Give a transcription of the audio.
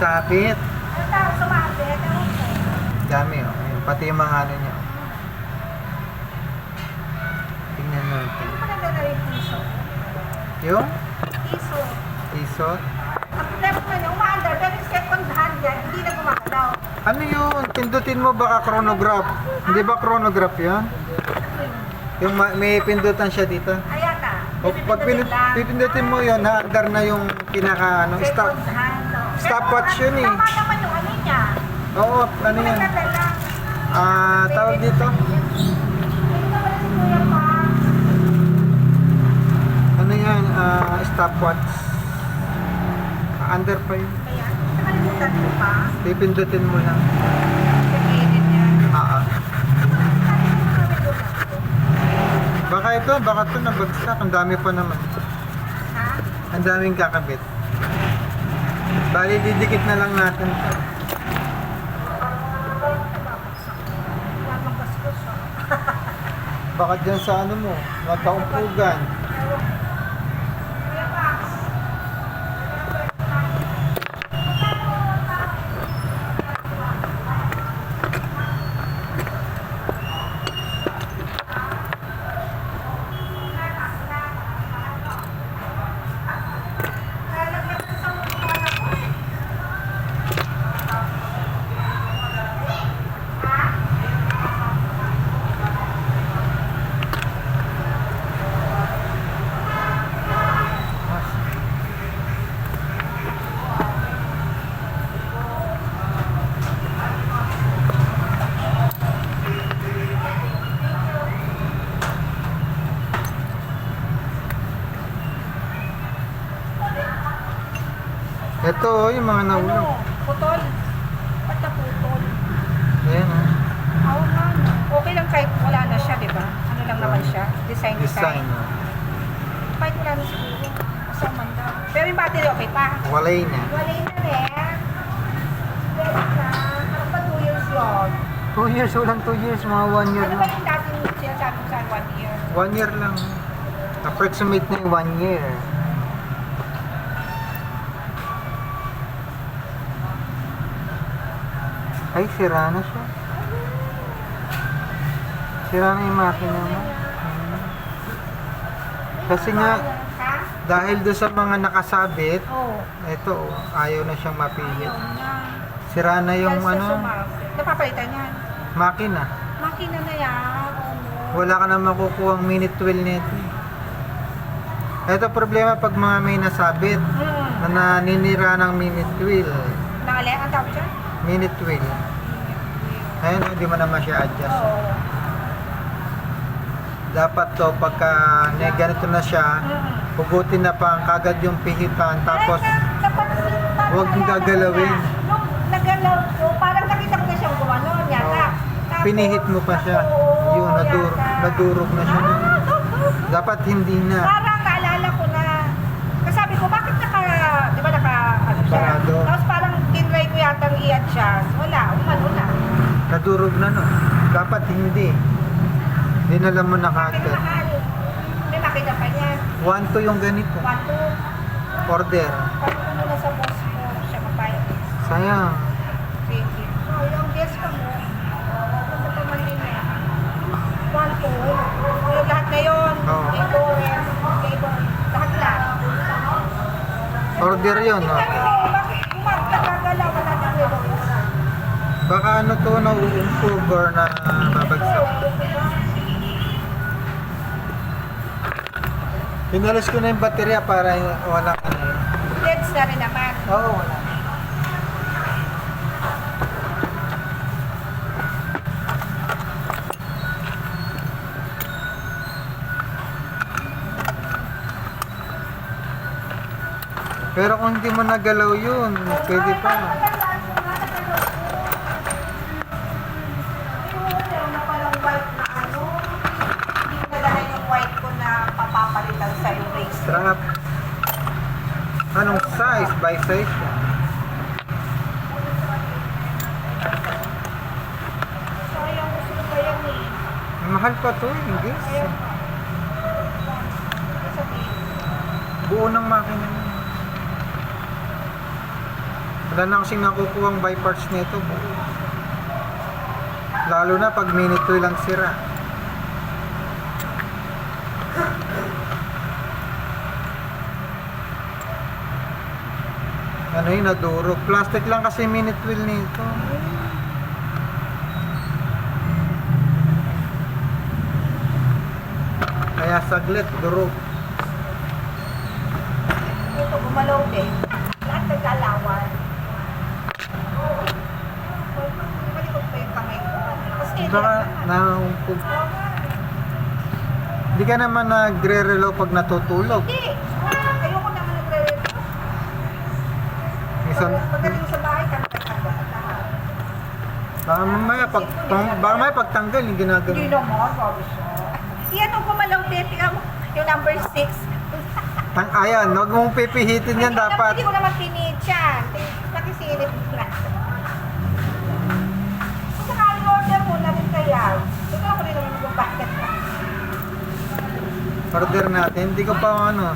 Nasapit. Ano. Dami oh. Ayun, Pati yung mga ano niya. Tingnan natin. Ano yung piso? Yung Piso. isot. Ang left mo yung umaandar, pero yung second hand yan, hindi na gumagalaw. Ano yun? Pindutin mo baka chronograph. Hindi ba chronograph yan? Yung ma- may pindutan siya dito. Ayan na. O pag pipindutin mo yun, na-under na yung pinaka ano, stop. Second hand. Stopwatch yun eh. Tama naman yung ano niya. Oo, ano yan? Ah, tawag dito. Ano yan? Ah, stopwatch. Under pa yun. Kaya, nakalimutan ko pa. Pipindutin mo lang. Niya. Ah, ah. Baka ito, baka ito nabagsak. Ang dami pa naman. Ha? Ang daming kakabit. Bali, didikit na lang natin. to. Wala mang gastos, ah. Baka dyan sa ano mo, magkaumpugan. Ito, oh, yung mga nahulog. Ano? Putol? Ba't naputol? Ayan, oh. Oo nga, no. Okay lang kahit wala na siya, di ba? Ano lang naman siya? Design, Design, design. oh. Kahit wala na siguro. Kasama daw. Pero yung battery okay pa. Walay na. Wala na rin. Pwede ka. Ano pa 2 years yun? Two years, walang two years, mga one year Ano ba lang. yung dati yung sinasabi ko sa 1 year? One year lang. Approximate na yung one year. Ay, sira na siya. Sira na yung makina mo. Hmm. Kasi nga, dahil doon sa mga nakasabit, Oo. ito, oh, ayaw na siyang mapilit. Sira na yung ano. Napapalitan yan. makina. Makina na yan. Wala ka na makukuha ang minute 12 nito. Ito problema pag mga may nasabit Hmm. na naninira ng minute wheel. Nakali, ang tawag dyan? Minute wheel. Ayun, hindi mo naman siya adjust. Oo. Dapat to pagka ne, ganito na siya, hugutin na pang kagad yung pihitan tapos huwag mong gagalawin. Nung nagalaw ko, parang nakita ko na siyang gumano, yata. Tapos, pinihit mo pa siya. oo, Yun, nadur nadurog na siya. Dapat hindi na. Parang naalala ko na, kasabi ko, bakit naka, di ba naka, ano siya? Parado. Tapos parang tinry ko yata i-adjust. Wala, umano na. Nadurog na no. Dapat hindi. Dinala mo na Bakit mahal? May makita pa niya. 1 to yung ganito. One, two. Order. Pag ko muna sa boss ko, siya mapayag. Sayang. Sige. So, yung guest ka mo, ano pa man din eh. One, two. Yung lahat na yun. Oo. Lahat lahat. Order yun, no? Sabi ko, bakit gumagalaw wala na cable? Baka ano to na uumpugar na babagsak. Pinalis ko na yung baterya para walang ano. Deads na rin naman. Oo, wala. Pero kung hindi mo nagalaw yun, pwede pa. Strap. Anong size? By size eh. Mahal pa to. Sabihin. Buo ng makina niya. Wala na kasing nakukuha ang buy parts nito. Lalo na pag minute lang sira. Ano yun, nadurog. Plastic lang kasi minute wheel nito. Kaya saglit, durog. Ito, gumalaw din. Lahat nagkalawan. Baka na Hindi ka naman nagre-relo pag natutulog. Hindi. Ayoko naman nagre-relo. Minsan, Pagdating sa bahay, kanta-kanta lahat. baka mamaya, pag, baka mamaya pagtanggal, yung Hindi ginagano. naman, sabi siya. Iyan ang din. Tingnan mo, yung number 6. Tang, ayan, huwag mong pipihitin yan dapat. Hindi ko naman pinid yan. Nakisilip na. Kung sakali order mo na rin kaya, ito ako rin naman yung na. Order natin, hindi ko pa ano.